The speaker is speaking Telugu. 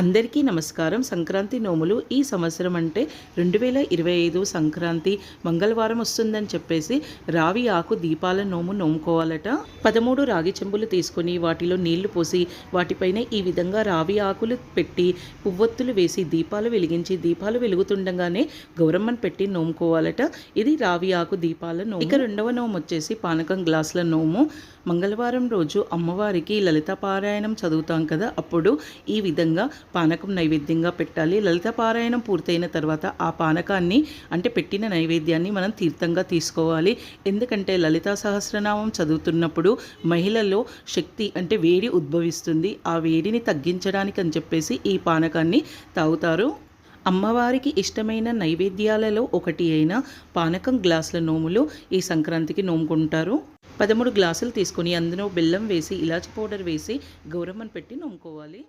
అందరికీ నమస్కారం. సంక్రాంతి నోములు ఈ సంవత్సరం అంటే రెండు వేల ఇరవై ఐదు సంక్రాంతి మంగళవారం వస్తుందని చెప్పేసి రావి ఆకు దీపాల నోము నోముకోవాలట. పదమూడు రాగి చెంబులు తీసుకొని వాటిలో నీళ్ళు పోసి వాటిపైన ఈ విధంగా రావి ఆకులు పెట్టి పువ్వొత్తులు వేసి దీపాలు వెలిగించి దీపాలు వెలుగుతుండగానే గౌరమ్మను పెట్టి నోముకోవాలట. ఇది రావి ఆకు దీపాల నోము. ఇక రెండవ నోము వచ్చేసి పానకం గ్లాసుల నోము. మంగళవారం రోజు అమ్మవారికి లలిత పారాయణం చదువుతాం కదా అప్పుడు ఈ విధంగా పానకం నైవేద్యంగా పెట్టాలి. లలిత పారాయణం పూర్తయిన తర్వాత ఆ పానకాన్ని అంటే పెట్టిన నైవేద్యాన్ని మనం తీర్థంగా తీసుకోవాలి. ఎందుకంటే లలితా సహస్రనామం చదువుతున్నప్పుడు మహిళల్లో శక్తి అంటే వేడి ఉద్భవిస్తుంది. ఆ వేడిని తగ్గించడానికి అని చెప్పేసి ఈ పానకాన్ని తాగుతారు. అమ్మవారికి ఇష్టమైన నైవేద్యాలలో ఒకటి అయిన పానకం గ్లాసుల నోములు ఈ సంక్రాంతికి నోముకుంటారు. పదమూడు గ్లాసులు తీసుకొని అందులో బెల్లం వేసి ఇలాచి పౌడర్ వేసి గౌరమ్మను పెట్టి నోముకోవాలి.